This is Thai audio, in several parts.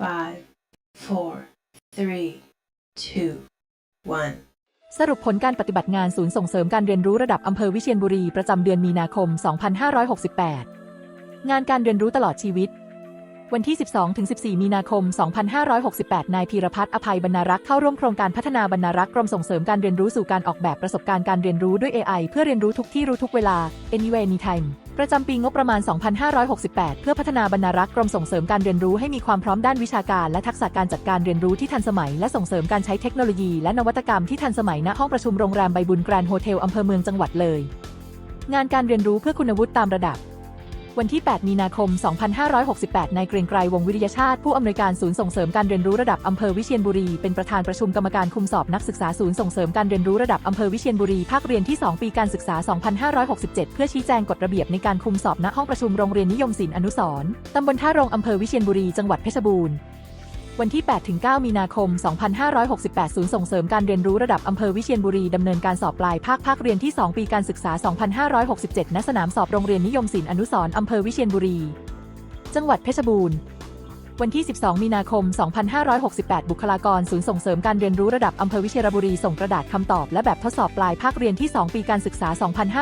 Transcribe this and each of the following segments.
five, four, three, two, one. สรุปผลการปฏิบัติงานศูนย์ส่งเสริมการเรียนรู้ระดับอำเภอวิเชียรบุรีประจำเดือนมีนาคม 2568 งานการเรียนรู้ตลอดชีวิต วันที่ 12-14 มีนาคม 2568 นายพีรพัฒน์อภัยบรรณารักษ์เข้าร่วมโครงการพัฒนาบรรณารักษ์กรมส่งเสริมการเรียนรู้สู่การออกแบบประสบการณ์การเรียนรู้ด้วย AI เพื่อเรียนรู้ทุกที่รู้ทุกเวลา Anywhere Anytime ประจำปีงบประมาณ 2568 เพื่อพัฒนาบรรณารักษ์กรมส่งเสริมการเรียนรู้ให้มีความพร้อมด้านวิชาการ และทักษะการจัดการเรียนรู้ที่ทันสมัย และส่งเสริมการใช้เทคโนโลยี และนวัตกรรมที่ทันสมัยณห้องประชุมโรงแรมใบบุญแกรนด์โฮเทลอำเภอเมืองจังหวัดเลย งานการเรียนรู้เพื่อคุณวุฒิตามระดับ วันที่ 8 มีนาคม 2568 นายเกรียงไกรวงวิริยชาติ ผู้อำนวยการศูนย์ส่งเสริมการเรียนรู้ระดับอำเภอวิเชียรบุรี เป็นประธานประชุมกรรมการคุมสอบนักศึกษาศูนย์ส่งเสริมการเรียนรู้ระดับอำเภอวิเชียรบุรี ภาคเรียนที่ 2 ปีการศึกษา 2567 เพื่อชี้แจงกฎระเบียบในการคุมสอบณห้องประชุมโรงเรียนนิยมศิลป์อนุสรณ์ตำบลท่าโรงอำเภอวิเชียรบุรี จังหวัดเพชรบูรณ์ วันที่ 8-9 มีนาคม 2568 ศูนย์ส่งเสริมการเรียนรู้ระดับอำเภอวิเชียรบุรีดำเนินการสอบปลายภาคภาคเรียนที่ 2 ปีการศึกษา 2567 ณ สนามสอบโรงเรียนนิยมศิลป์อนุสรณ์อำเภอวิเชียรบุรี จังหวัดเพชรบูรณ์ วันที่ 12 มีนาคม 2568 บุคลากรศูนย์ส่งเสริมการเรียนรู้ระดับอำเภอวิเชียรบุรีส่งกระดาษคำตอบและแบบทดสอบปลายภาคเรียนที่ 2 ปีการศึกษา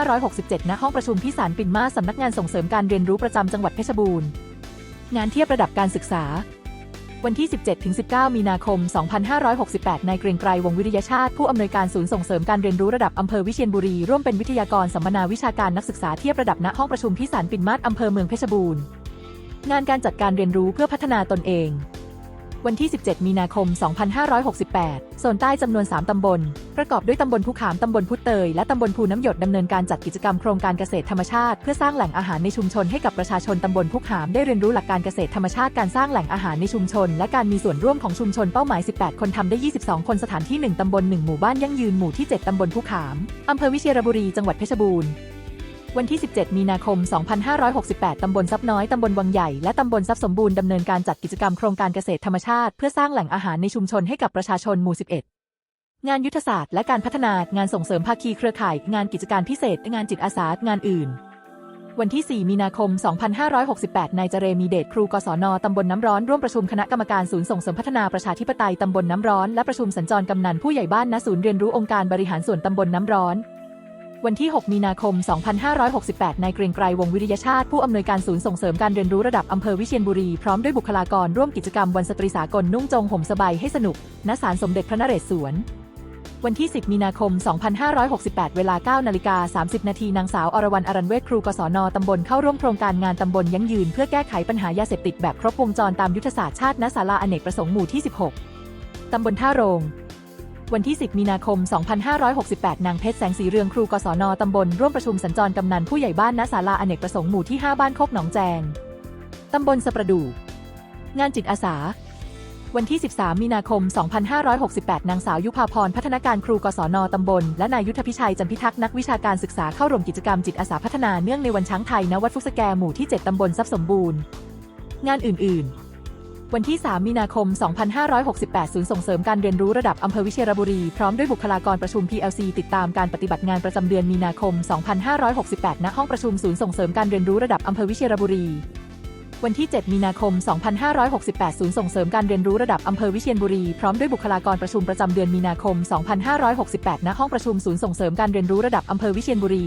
2567 ณ ห้องประชุมพิสารปิ่นมาสสำนักงานส่งเสริมการเรียนรู้ประจำจังหวัดเพชรบูรณ์ งานเทียบระดับการศึกษา วันที่ 17-19 มีนาคม 2568 นายเกรียงไกรวงวิทยาชาติ ผู้อำนวยการศูนย์ส่งเสริมการเรียนรู้ระดับอำเภอวิเชียรบุรี ร่วมเป็นวิทยากรสัมมนาวิชาการนักศึกษาเทียบระดับณห้องประชุมพิสารปิ่นมาศอำเภอเมืองเพชรบูรณ์ งานการจัดการเรียนรู้เพื่อพัฒนาตนเอง วันที่ 17 มีนาคม 2568 โซนใต้จำนวน 3 ตำบล ประกอบด้วยตำบลภูขาม ตำบลพุเตย และตำบลภูน้ำหยดดำเนินการจัดกิจกรรมโครงการเกษตรธรรมชาติ เพื่อสร้างแหล่งอาหารในชุมชนให้กับประชาชนตำบลภูขามได้เรียนรู้หลักการเกษตรธรรมชาติการสร้างแหล่งอาหารในชุมชน และการมีส่วนร่วมของชุมชนเป้าหมาย 18 คนทำได้ 22 คนสถานที่ 1 ตำบล 1 หมู่บ้านยั่งยืนหมู่ที่ 7 ตำบลภูขามอำเภอวิเชียรบุรีจังหวัดเพชรบูรณ์ วันที่ 17 มีนาคม 2568 ตำบลซับน้อย ตำบลวังใหญ่ และตำบลซับสมบูรณ์ดำเนินการจัดกิจกรรมโครงการเกษตรธรรมชาติ เพื่อสร้างแหล่งอาหารในชุมชนให้กับประชาชนหมู่ 11 งานยุทธศาสตร์และการพัฒนางานส่งเสริมภาคีเครือข่าย งานกิจการพิเศษ งานจิตอาสา งานอื่น วันที่ 4 มีนาคม 2568 นายเจเรมีเดชครูกศนตำบลน้ำร้อนร่วมประชุมคณะกรรมการศูนย์ส่งเสริมพัฒนาประชาธิปไตยตำบลน้ำร้อน และประชุมสัญจรกำนันผู้ใหญ่บ้านณศูนย์เรียนรู้องค์การบริหารส่วนตำบลน้ำร้อน วันที่ 6 มีนาคม 2568 นายเกรียงไกรวงวิริยชาติ ผู้อำนวยการศูนย์ส่งเสริมการเรียนรู้ระดับอำเภอวิเชียรบุรี พร้อมด้วยบุคลากรร่วมกิจกรรมวันสตรีสากลนุ่งจงห่มสบายให้สนุก ณ ศาลสมเด็จพระนเรศวร วันที่ 10 มีนาคม 2568 เวลา 9 นาฬิกา 30 นาที นางสาวอรวรรณอรันเวทครูกศนตำบลเข้าร่วมโครงการงานตำบลยั่งยืน เพื่อแก้ไขปัญหายาเสพติดแบบครบวงจรตามยุทธศาสตร์ชาติณศาลาอเนกประสงค์หมู่ที่ 16ตำบลท่าโรง วันที่ 10 มีนาคม 2568 นางเพชรแสงสีเรืองครูกศนตำบลร่วมประชุมสัญจรกำนันผู้ใหญ่บ้านณศาลาอเนกประสงค์หมู่ที่ 5 บ้านโคกหนองแจง ตำบลสะประดู่งานจิตอาสา วันที่ 13 มีนาคม 2568 นางสาวยุพาพรพัฒนาการครูกศนตำบล และนายยุทธพิชัยจันพิทักษ์นักวิชาการศึกษาเข้าร่วมกิจกรรมจิตอาสาพัฒนาเนื่องในวันช้างไทยณวัดฟุกสแกหมู่ที่ 7 ตำบลทรัพย์สมบูรณ์ งานอื่น ๆ วันที่ 3 มีนาคม 2568 ศูนย์ส่งเสริมการเรียนรู้ระดับอำเภอวิเชียรบุรี พร้อมด้วยบุคลากรประชุม PLC ติดตามการปฏิบัติงานประจำเดือนมีนาคม 2568 ณ ห้องประชุมศูนย์ส่งเสริมการเรียนรู้ระดับอำเภอวิเชียรบุรี วันที่ 7 มีนาคม 2568 ศูนย์ส่งเสริมการเรียนรู้ระดับอำเภอวิเชียรบุรี พร้อมด้วยบุคลากรประชุมประจำเดือนมีนาคม 2568 ณ ห้องประชุมศูนย์ส่งเสริมการเรียนรู้ระดับอำเภอวิเชียรบุรี